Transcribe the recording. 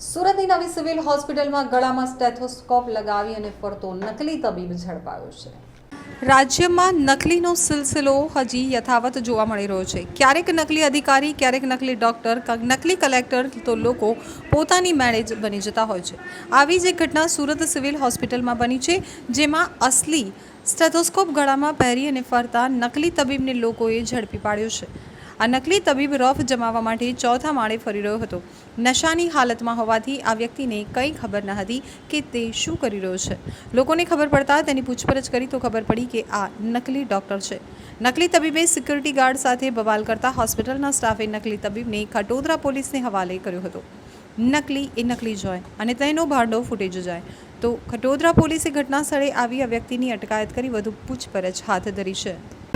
સુરતની નવી સિવિલ હોસ્પિટલમાં ગળામાં સ્ટેથોસ્કોપ લગાવી અને ફરતો નકલી તબીબ ઝડપાયો છે. રાજ્યમાં નકલીનો સિલસિલો હજી યથાવત જોવા મળી રહ્યો છે. ક્યારેક નકલી અધિકારી, ક્યારેક નકલી ડૉક્ટર નકલી કલેક્ટર તો લોકો પોતાની મેળે બની જતા હોય છે. આવી જ એક ઘટના સુરત સિવિલ હોસ્પિટલમાં બની છે, જેમાં અસલી સ્ટેથોસ્કોપ ગળામાં પહેરી અને ફરતા નકલી તબીબને લોકોએ ઝડપી પાડ્યો છે. આ નકલી તબીબ રફ જમાવવા માટે ચોથા માળે ફરી રહ્યો હતો. નશાની હાલતમાં હોવાથી આ વ્યક્તિને કંઈ ખબર ન હતી કે તે શું કરી રહ્યો છે. લોકોને ખબર પડતા તેની પૂછપરછ કરી તો ખબર પડી કે આ નકલી ડૉક્ટર છે. નકલી તબીબે સિક્યુરિટી ગાર્ડ સાથે બવાલ કરતા હોસ્પિટલના સ્ટાફે નકલી તબીબને ખટોદરા પોલીસને હવાલે કર્યો હતો. નકલી એ નકલી જોય અને તેનો ભાંડો ફૂટી જ જાય. તો ખટોદરા પોલીસે ઘટના સ્થળે આવી આ વ્યક્તિની અટકાયત કરી વધુ પૂછપરછ હાથ ધરી છે.